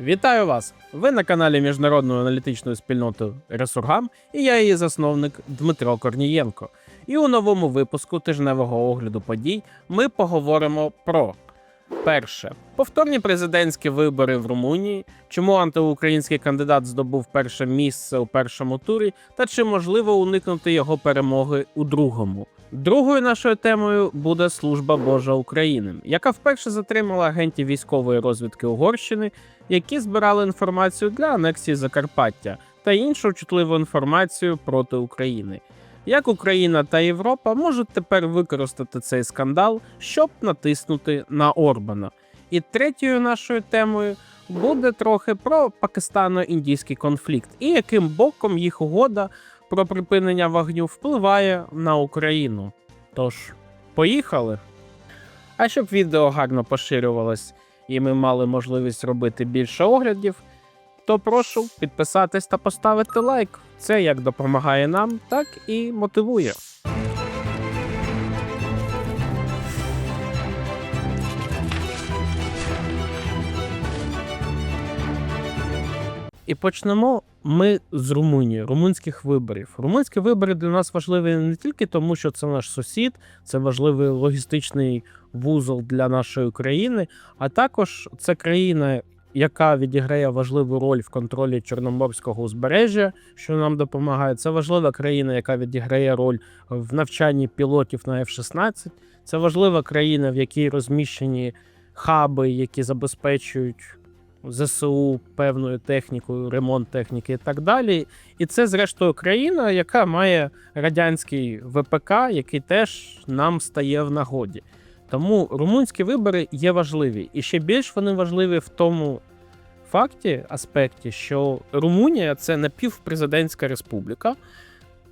Вітаю вас! Ви на каналі міжнародної аналітичної спільноти Ресургам і я її засновник Дмитро Корнієнко. І у новому випуску тижневого огляду подій ми поговоримо про перше повторні президентські вибори в Румунії, чому антиукраїнський кандидат здобув перше місце у першому турі, та чи можливо уникнути його перемоги у другому. Другою нашою темою буде служба Божа України, яка вперше затримала агентів військової розвідки Угорщини, які збирали інформацію для анексії Закарпаття та іншу чутливу інформацію проти України. Як Україна та Європа можуть тепер використати цей скандал, щоб натиснути на Орбана. І третьою нашою темою буде трохи про пакистано-індійський конфлікт і яким боком їх угода про припинення вогню впливає на Україну. Тож, поїхали. А щоб відео гарно поширювалось і ми мали можливість робити більше оглядів, то прошу підписатись та поставити лайк. Це як допомагає нам, так і мотивує. І почнемо ми з Румунії, румунських виборів. Румунські вибори для нас важливі не тільки тому, що це наш сусід, це важливий логістичний вузол для нашої країни, а також це країна, яка відіграє важливу роль в контролі Чорноморського узбережжя, що нам допомагає. Це важлива країна, яка відіграє роль в навчанні пілотів на F-16. Це важлива країна, в якій розміщені хаби, які забезпечують ЗСУ певною технікою, ремонт техніки і так далі. І це, зрештою, країна, яка має радянський ВПК, який теж нам стає в нагоді. Тому румунські вибори є важливі. І ще більш вони важливі в тому факті, аспекті, що Румунія це напівпрезидентська республіка,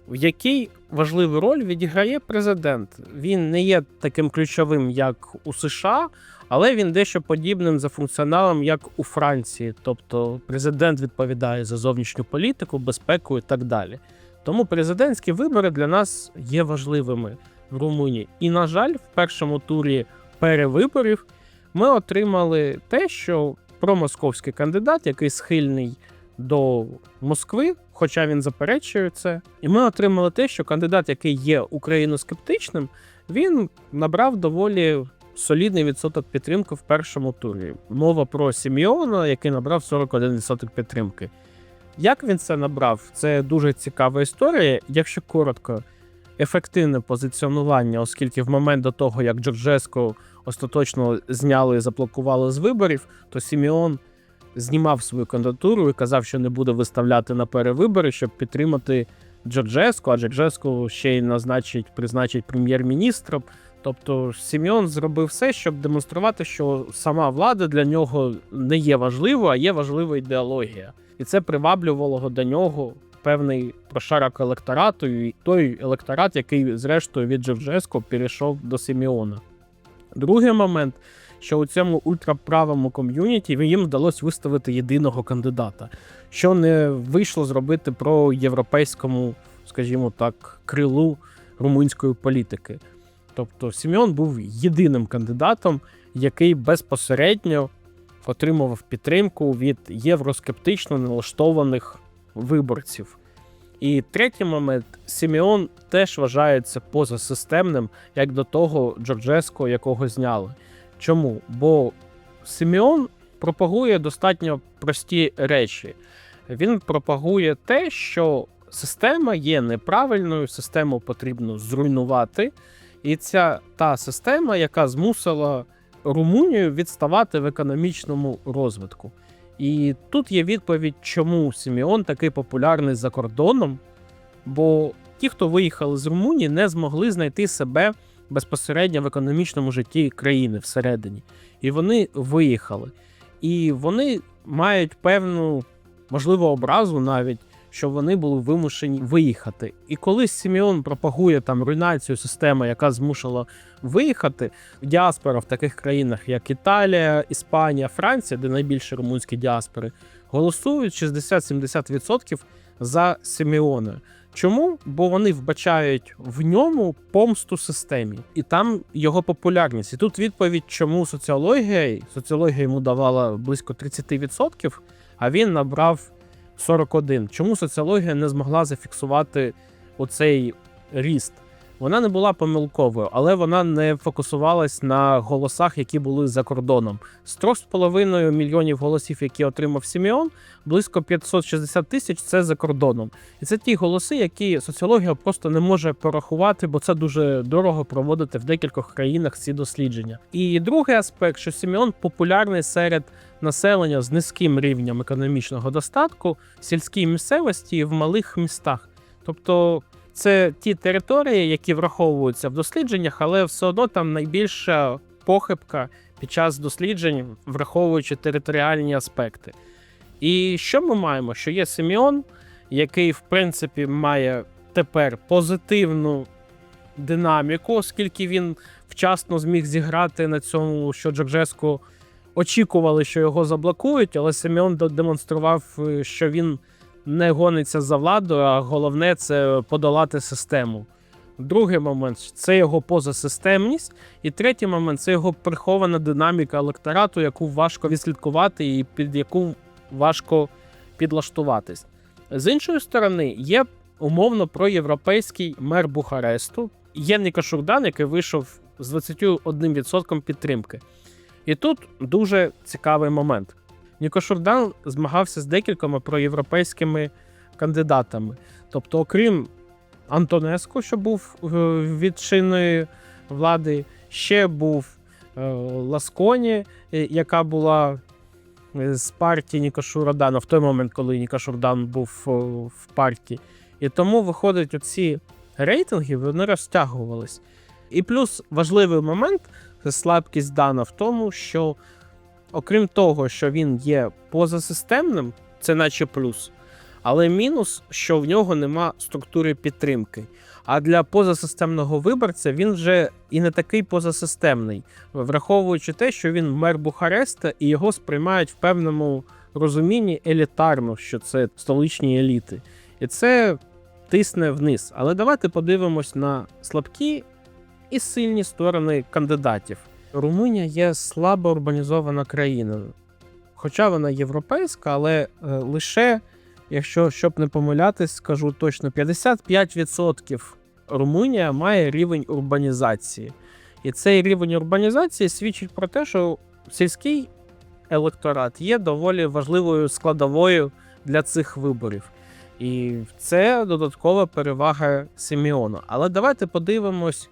в якій важливу роль відіграє президент. Він не є таким ключовим, як у США, але він дещо подібним за функціоналом, як у Франції. Тобто президент відповідає за зовнішню політику, безпеку і так далі. Тому президентські вибори для нас є важливими в Румунії. І, на жаль, в першому турі перевиборів ми отримали те, що промосковський кандидат, який схильний до Москви, хоча він заперечує це, і ми отримали те, що кандидат, який є україноскептичним, він набрав доволі солідний відсоток підтримки в першому турі. Мова про Сіміона, який набрав 41% підтримки. Як він це набрав? Це дуже цікава історія. Якщо коротко, ефективне позиціонування, оскільки в момент до того, як Джорджеско остаточно зняли і заблокували з виборів, то Сіміон знімав свою кандидатуру і казав, що не буде виставляти на перевибори, щоб підтримати Джорджеско, а Джорджеско ще й назначить, призначить прем'єр-міністром. Тобто Сіміон зробив все, щоб демонструвати, що сама влада для нього не є важливою, а є важлива ідеологія. І це приваблювало до нього певний прошарок електорату, і той електорат, який, зрештою, від Джорджеско перейшов до Сіміона. Другий момент, що у цьому ультраправому ком'юніті їм вдалося виставити єдиного кандидата, що не вийшло зробити про європейському, скажімо так, крилу румунської політики. Тобто Сімеон був єдиним кандидатом, який безпосередньо отримував підтримку від євроскептично налаштованих виборців. І третій момент Сімеон теж вважається позасистемним, як до того Джорджеско, якого зняли. Чому? Бо Сімеон пропагує достатньо прості речі. Він пропагує те, що система є неправильною, систему потрібно зруйнувати. І ця та система, яка змусила Румунію відставати в економічному розвитку. І тут є відповідь, чому Сіміон такий популярний за кордоном. Бо ті, хто виїхали з Румунії, не змогли знайти себе безпосередньо в економічному житті країни всередині. І вони виїхали. І вони мають певну, можливо, образу навіть, що вони були вимушені виїхати. І коли Сімеон пропагує там руйнацію системи, яка змушала виїхати, діаспора в таких країнах, як Італія, Іспанія, Франція, де найбільше румунські діаспори, голосують 60-70% за Сімеона. Чому? Бо вони вбачають в ньому помсту системі, і там його популярність. І тут відповідь, чому соціологія, соціологія йому давала близько 30%, а він набрав 41. Чому соціологія не змогла зафіксувати оцей ріст? Вона не була помилковою, але вона не фокусувалась на голосах, які були за кордоном. З 3,5 мільйонів голосів, які отримав Сімеон, близько 560 тисяч це за кордоном. І це ті голоси, які соціологія просто не може порахувати, бо це дуже дорого проводити в декількох країнах ці дослідження. І другий аспект, що Сімеон популярний серед населення з низьким рівнем економічного достатку в сільській місцевості і в малих містах. Тобто це ті території, які враховуються в дослідженнях, але все одно там найбільша похибка під час досліджень, враховуючи територіальні аспекти. І що ми маємо? Що є Симеон, який, в принципі, має тепер позитивну динаміку, оскільки він вчасно зміг зіграти на цьому, що Джорджеску очікували, що його заблокують, але Симеон демонстрував, е, що він не гониться за владою, а головне це подолати систему. Другий момент це його позасистемність. І третій момент це його прихована динаміка електорату, яку важко відслідкувати і під яку важко підлаштуватись. З іншої сторони, є умовно проєвропейський мер Бухаресту, Єнніка Шурдан, який вийшов з 21% підтримки. І тут дуже цікавий момент. Ніко Шурдан змагався з декількома проєвропейськими кандидатами. Тобто, окрім Антонеску, що був е, від чинної влади, ще був е, Ласконі, е, яка була з партії Ніка Шурдана в той момент, коли Ніка Шурдан був в партії. І тому виходить, оці рейтинги вони розтягувались. І плюс важливий момент слабкість Дана в тому, що окрім того, що він є позасистемним, це наче плюс. Але мінус, що в нього нема структури підтримки. А для позасистемного виборця він вже і не такий позасистемний, враховуючи те, що він мер Бухареста і його сприймають в певному розумінні елітарно, що це столичні еліти. І це тисне вниз. Але давайте подивимось на слабкі і сильні сторони кандидатів. Румунія є слабо урбанізована країною. Хоча вона європейська, але е, лише, якщо щоб не помилятись, скажу точно, 55% Румунія має рівень урбанізації. І цей рівень урбанізації свідчить про те, що сільський електорат є доволі важливою складовою для цих виборів. І це додаткова перевага Сіміону. Але давайте подивимось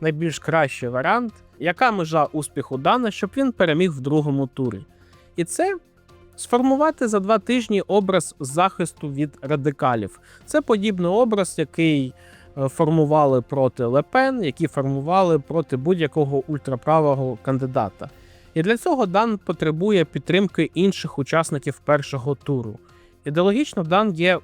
найбільш кращий варіант, яка межа успіху дана, щоб він переміг в другому турі. І це сформувати за два тижні образ захисту від радикалів. Це подібний образ, який е, формували проти Лепен, який формували проти будь-якого ультраправого кандидата. І для цього Дан потребує підтримки інших учасників першого туру. Ідеологічно Дан є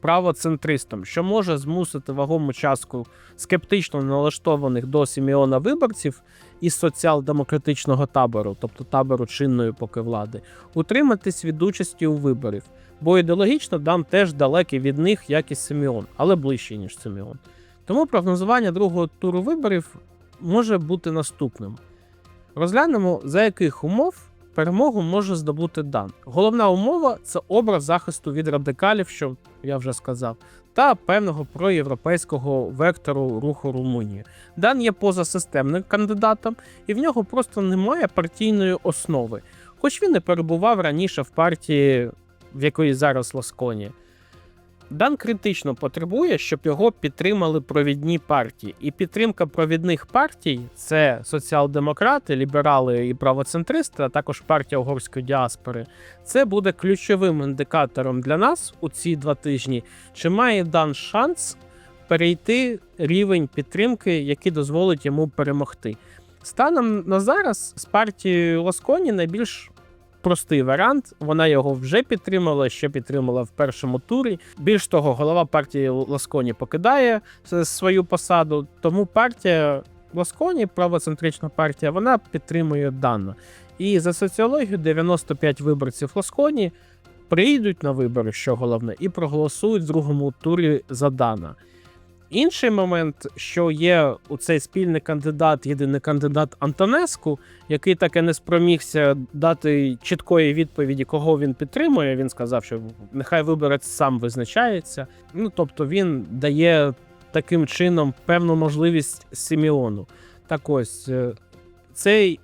правоцентристом, що може змусити вагому частку скептично налаштованих до Сімеона виборців із соціал-демократичного табору, тобто табору чинної поки влади, утриматись від участі у виборів. Бо ідеологічно Дан теж далекий від них, як і Симеон, але ближчий, ніж Симеон. Тому прогнозування другого туру виборів може бути наступним. Розглянемо, за яких умов перемогу може здобути Дан. Головна умова це образ захисту від радикалів, що я вже сказав, та певного проєвропейського вектору руху Румунії. Дан є позасистемним кандидатом, і в нього просто немає партійної основи, хоч він і перебував раніше в партії, в якої зараз Ласконі. Дан критично потребує, щоб його підтримали провідні партії. І підтримка провідних партій це соціал-демократи, ліберали і правоцентристи, а також партія угорської діаспори. Це буде ключовим індикатором для нас у ці два тижні, чи має дан шанс перейти рівень підтримки, який дозволить йому перемогти. Станом на зараз з партією Ласконі найбільш простий варіант. Вона його вже підтримала, ще підтримала в першому турі. Більш того, голова партії Ласконі покидає свою посаду, тому партія Ласконі, правоцентрична партія, вона підтримує Дана. І за соціологію 95 виборців Ласконі прийдуть на вибори, що головне, і проголосують в другому турі за Дана. Інший момент, що є у цей спільний кандидат, єдиний кандидат Антонеску, який так і не спромігся дати чіткої відповіді, кого він підтримує. Він сказав, що нехай виборець сам визначається. Ну тобто він дає таким чином певну можливість Сіміону. Так ось е, цей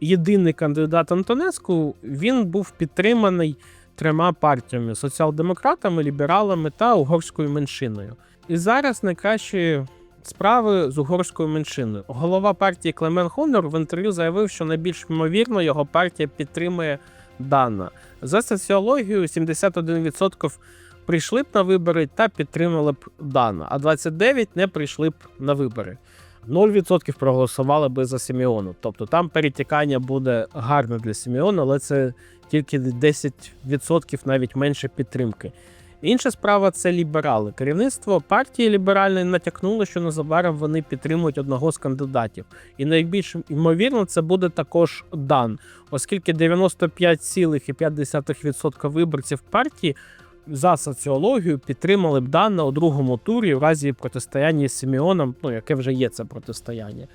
єдиний кандидат Антонеску він був підтриманий трьома партіями: соціал-демократами, лібералами та угорською меншиною. І зараз найкращі справи з угорською меншиною. Голова партії Клемен Хонор в інтерв'ю заявив, що найбільш ймовірно його партія підтримує Дана. За соціологією 71% прийшли б на вибори та підтримали б Дана, а 29% не прийшли б на вибори. 0% проголосували би за Сіміону. Тобто там перетікання буде гарне для Сіміона, але це тільки 10% навіть менше підтримки. Інша справа це ліберали. Керівництво партії ліберальної натякнуло, що незабаром вони підтримують одного з кандидатів. І найбільш ймовірно, це буде також Дан, оскільки 95,5% виборців партії за соціологію підтримали б Дана у другому турі в разі протистояння з Сіміоном, ну яке вже є це протистояння.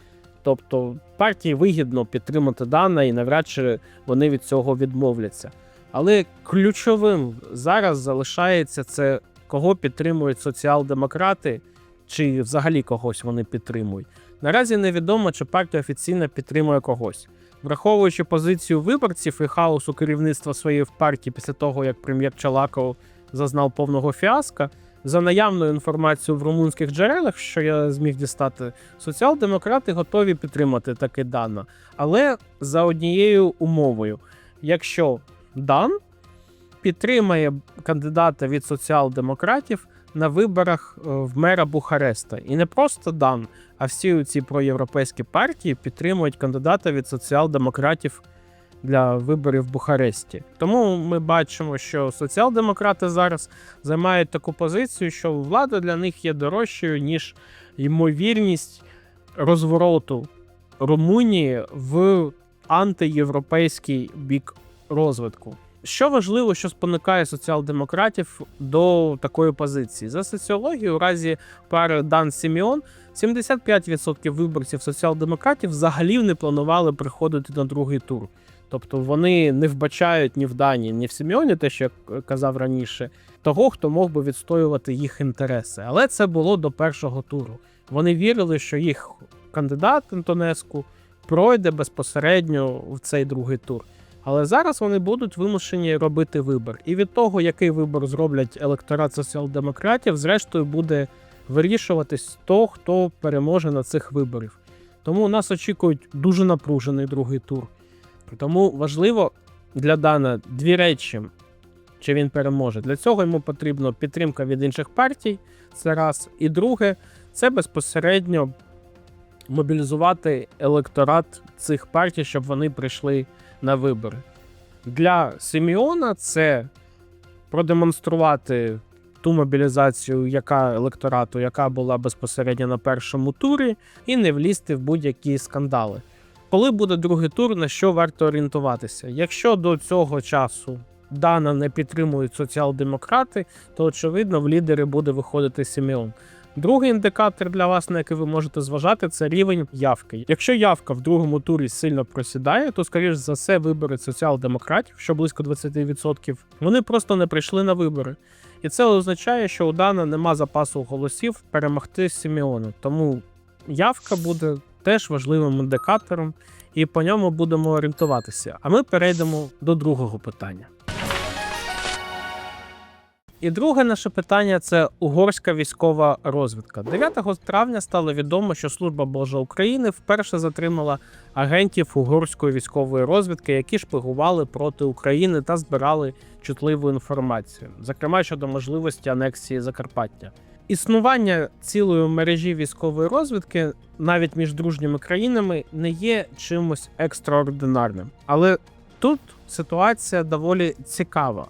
Тобто партії вигідно підтримати Дана, і навряд чи вони від цього відмовляться. Але ключовим зараз залишається це, кого підтримують соціал-демократи, чи взагалі когось вони підтримують. Наразі невідомо, чи партія офіційно підтримує когось. Враховуючи позицію виборців і хаосу керівництва своєї партії після того, як прем'єр Чалаков зазнав повного фіаска, за наявною інформацією в румунських джерелах, що я зміг дістати, соціал-демократи готові підтримати таке дано, але за однією умовою, якщо Дан підтримає кандидата від соціал-демократів на виборах е, в мера Бухареста. І не просто Дан, а всі ці проєвропейські партії підтримують кандидата від соціал-демократів для виборів в Бухаресті. Тому ми бачимо, що соціал-демократи зараз займають таку позицію, що влада для них є дорожчою, ніж ймовірність розвороту Румунії в антиєвропейський бік розвитку. Що важливо, що спонукає соціал-демократів до такої позиції? За соціологією, у разі пари Дан Сіміон, 75% виборців соціал-демократів взагалі не планували приходити на другий тур. Тобто вони не вбачають ні в Дані, ні в Сіміоні, те, що я казав раніше, того, хто мог би відстоювати їх інтереси. Але це було до першого туру. Вони вірили, що їх кандидат Антонеску пройде безпосередньо в цей другий тур. Але зараз вони будуть вимушені робити вибір. І від того, який вибір зроблять електорат соціал-демократів, зрештою буде вирішуватись то, хто переможе на цих виборів. Тому нас очікують дуже напружений другий тур. Тому важливо для Дана дві речі, чи він переможе. Для цього йому потрібна підтримка від інших партій. Це раз. І друге, це безпосередньо мобілізувати електорат цих партій, щоб вони прийшли на вибори. Для Сіміона це продемонструвати ту мобілізацію, яка електорату, яка була безпосередньо на першому турі, і не влізти в будь-які скандали. Коли буде другий тур, на що варто орієнтуватися? Якщо до цього часу Дана не підтримують соціал-демократи, то очевидно в лідери буде виходити Сімеон. Другий індикатор для вас, на який ви можете зважати, це рівень явки. Якщо явка в другому турі сильно просідає, то скоріш за все вибори соціал-демократів, що близько 20%, вони просто не прийшли на вибори. І це означає, що у Дана нема запасу голосів перемогти Сімеону. Тому явка буде теж важливим індикатором, і по ньому будемо орієнтуватися. А ми перейдемо до другого питання. І друге наше питання це угорська військова розвідка. 9 травня стало відомо, що Служба Божа України вперше затримала агентів угорської військової розвідки, які шпигували проти України та збирали чутливу інформацію, зокрема щодо можливості анексії Закарпаття. Існування цілої мережі військової розвідки навіть між дружніми країнами не є чимось екстраординарним. Але тут ситуація доволі цікава.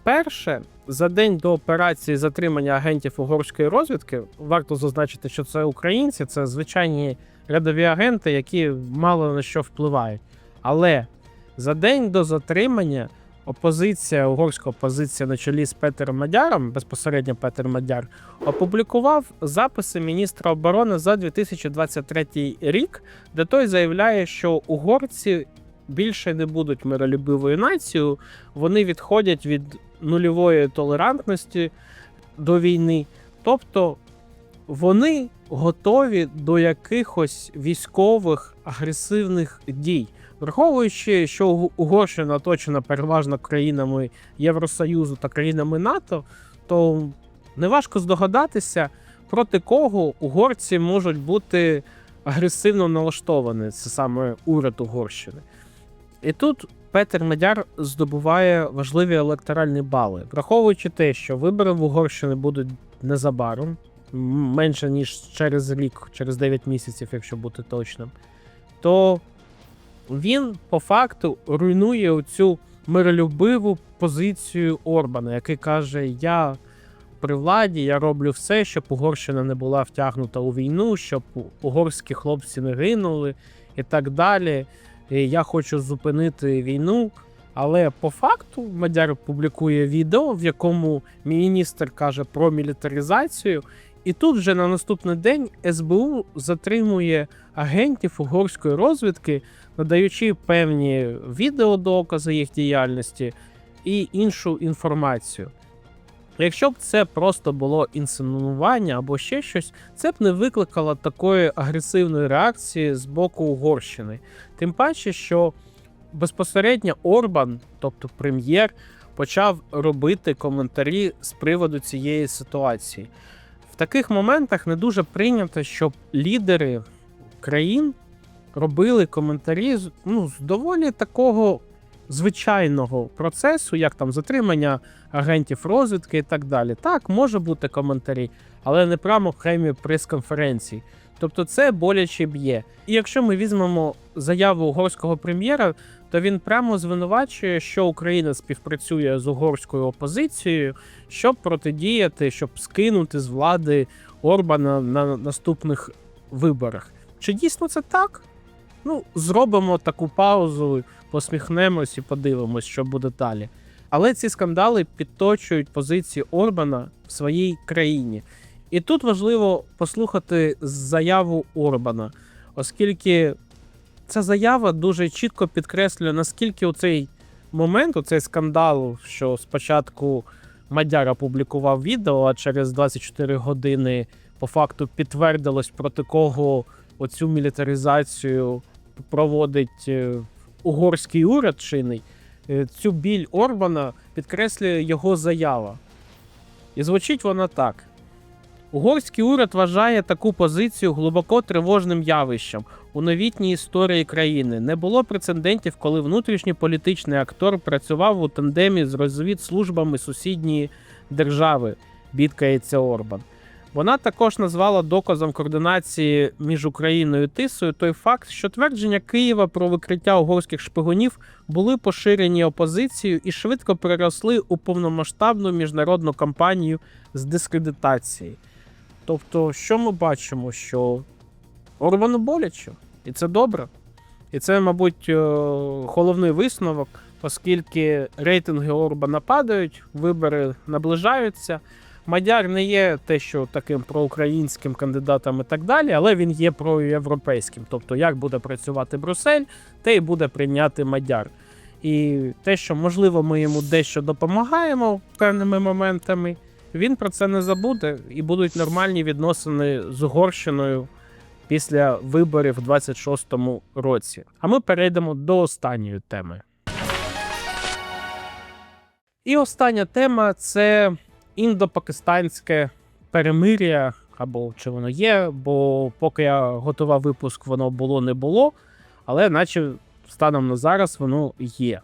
Вперше за день до операції затримання агентів угорської розвідки варто зазначити, що це українці, це звичайні рядові агенти, які мало на що впливають. Але за день до затримання опозиція, угорська опозиція на чолі з Петером Мадяром, безпосередньо Петер Мадяр, опублікував записи міністра оборони за 2023 рік, де той заявляє, що угорці більше не будуть миролюбивою нацією, вони відходять від нульової толерантності до війни. Тобто вони готові до якихось військових агресивних дій. Враховуючи, що Угорщина оточена переважно країнами Євросоюзу та країнами НАТО, то неважко здогадатися, проти кого угорці можуть бути агресивно налаштовані. Це саме уряд Угорщини. І тут Петер Медяр здобуває важливі електоральні бали, враховуючи те, що вибори в Угорщини будуть незабаром, менше ніж через рік, через 9 місяців, якщо бути точним, то він по факту руйнує цю миролюбиву позицію Орбана, який каже: Я при владі, я роблю все, щоб Угорщина не була втягнута у війну, щоб угорські хлопці не гинули і так далі. Я хочу зупинити війну. Але по факту Мадяр публікує відео, в якому міністр каже про мілітаризацію, і тут вже на наступний день СБУ затримує агентів угорської розвідки, надаючи певні відеодокази їх діяльності і іншу інформацію. Якщо б це просто було інсценування або ще щось, це б не викликало такої агресивної реакції з боку Угорщини. Тим паче, що безпосередньо Орбан, тобто прем'єр, почав робити коментарі з приводу цієї ситуації. В таких моментах не дуже прийнято, щоб лідери країн робили коментарі ну, з доволі такого звичайного процесу, як там затримання агентів розвідки і так далі. Так, може бути коментарі, але не прямо окремі прес-конференції. Тобто це боляче б'є. І якщо ми візьмемо заяву угорського прем'єра, то він прямо звинувачує, що Україна співпрацює з угорською опозицією, щоб протидіяти, щоб скинути з влади Орбана на наступних виборах. Чи дійсно це так? Ну, зробимо таку паузу, посміхнемось і подивимось, що буде далі. Але ці скандали підточують позиції Орбана в своїй країні. І тут важливо послухати заяву Орбана, оскільки ця заява дуже чітко підкреслює, наскільки у цей момент, у цей скандал, що спочатку Мадяр опублікував відео, а через 24 години по факту підтвердилось, проти кого оцю мілітаризацію проводить е, угорський уряд чинний. Е, Цю біль Орбана підкреслює його заява. І звучить вона так. Угорський уряд вважає таку позицію глибоко тривожним явищем у новітній історії країни. Не було прецедентів, коли внутрішній політичний актор працював у тандемі з розвідслужбами сусідньої держави, бідкається Орбан. Вона також назвала доказом координації між Україною і Тисою той факт, що твердження Києва про викриття угорських шпигунів були поширені опозицією і швидко переросли у повномасштабну міжнародну кампанію з дискредитації. Тобто, що ми бачимо? Що Орбану боляче, і це добре. І це, мабуть, е, головний висновок, оскільки рейтинги Орбана падають, вибори наближаються. Мадяр не є те, що таким проукраїнським кандидатом і так далі, але він є проєвропейським. Тобто, як буде працювати Брюссель, те й буде прийняти Мадяр. І те, що можливо ми йому дещо допомагаємо певними моментами, він про це не забуде, і будуть нормальні відносини з Угорщиною після виборів в 26-му році. А ми перейдемо до останньої теми. І остання тема це індопакистанське перемир'я, або чи воно є, бо поки я готував випуск, воно було не було, але наче станом на зараз воно є.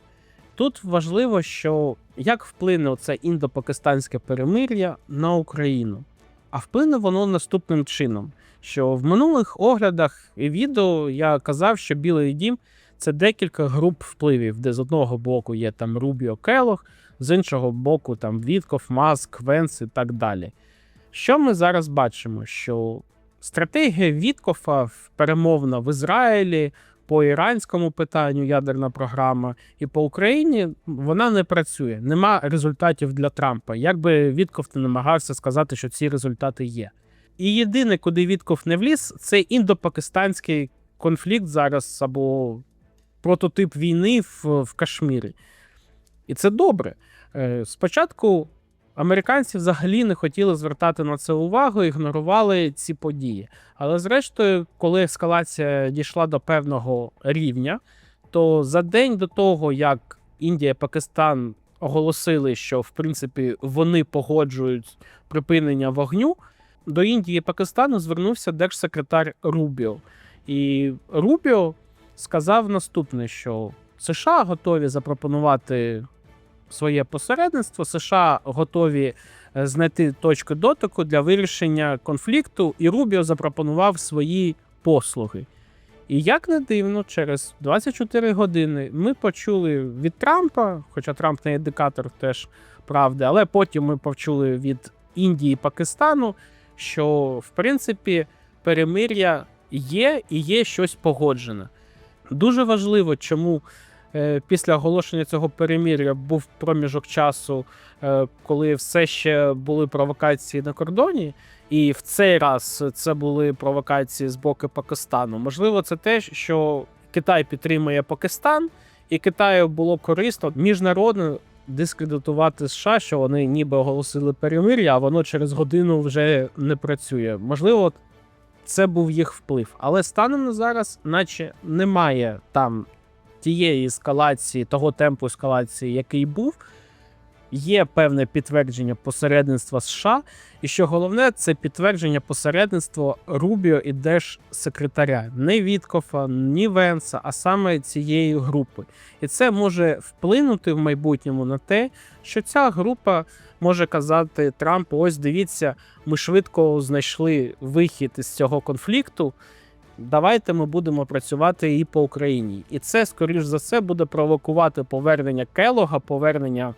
Тут важливо, що як вплине це індопакистанське перемир'я на Україну. А вплине воно наступним чином: що в минулих оглядах і відео я казав, що Білий Дім це декілька груп впливів, де з одного боку є там Рубіо Келох, з іншого боку там Вітков, Маск, Венс і так далі. Що ми зараз бачимо? Що стратегія Віткофа перемовна в Ізраїлі, по іранському питанню ядерна програма, і по Україні вона не працює. Нема результатів для Трампа. Як би Вітков не намагався сказати, що ці результати є. І єдине, куди Вітков не вліз, це індопакистанський конфлікт зараз або прототип війни в, в Кашмірі. І це добре. Е, Спочатку американці взагалі не хотіли звертати на це увагу, ігнорували ці події. Але зрештою, коли ескалація дійшла до певного рівня, то за день до того, як Індія Пакистан оголосили, що в принципі вони погоджують припинення вогню, до Індії і Пакистану звернувся держсекретар Рубіо. І Рубіо сказав наступне: що США готові запропонувати своє посередництво, США готові е, знайти точку дотику для вирішення конфлікту, і Рубіо запропонував свої послуги. І як не дивно, через 24 години ми почули від Трампа, хоча Трамп не індикатор теж правди, але потім ми почули від Індії і Пакистану, що в принципі перемир'я є і є щось погоджене. Дуже важливо, чому після оголошення цього перемир'я був проміжок часу, е, коли все ще були провокації на кордоні, і в цей раз це були провокації з боку Пакистану. Можливо, це те, що Китай підтримує Пакистан, і Китаю було корисно міжнародно дискредитувати США, що вони ніби оголосили перемир'я, а воно через годину вже не працює. Можливо, це був їх вплив. Але станом на зараз, наче немає там тієї ескалації, того темпу ескалації, який був. Є певне підтвердження посередництва США, і що головне, це підтвердження посередництва Рубіо і держсекретаря, не Віткофа, ні Венса, а саме цієї групи. І це може вплинути в майбутньому на те, що ця група може казати Трампу: ось дивіться, ми швидко знайшли вихід із цього конфлікту. Давайте ми будемо працювати і по Україні. І це, скоріш за все, буде провокувати повернення Келога, повернення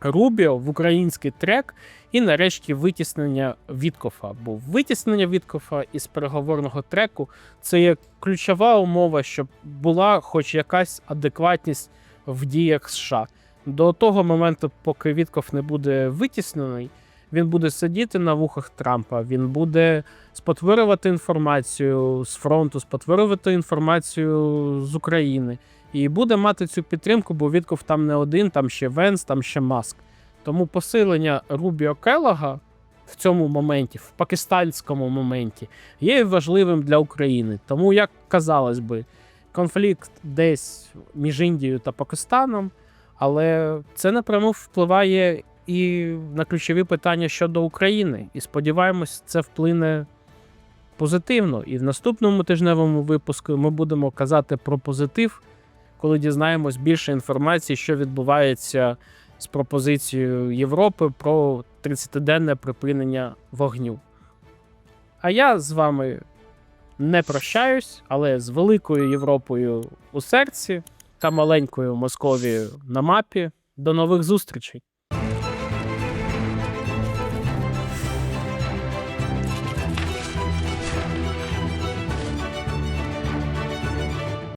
Рубіо в український трек, і нарешті витіснення Віткофа. Бо витіснення Віткофа із переговорного треку це є ключова умова, щоб була хоч якась адекватність в діях США. До того моменту, поки Вітков не буде витіснений, він буде сидіти на вухах Трампа, він буде спотворювати інформацію з фронту, спотворювати інформацію з України. І буде мати цю підтримку, бо Вітков там не один, там ще Венс, там ще Маск. Тому посилення Рубіо Келлога в цьому моменті, в пакистанському моменті, є важливим для України. Тому, як казалось би, конфлікт десь між Індією та Пакистаном, але це напряму впливає і на ключові питання щодо України. І сподіваємось, це вплине позитивно. І в наступному тижневому випуску ми будемо казати про позитив, коли дізнаємось більше інформації, що відбувається з пропозицією Європи про 30-денне припинення вогню. А я з вами не прощаюсь, але з великою Європою у серці та маленькою Московією на мапі. До нових зустрічей!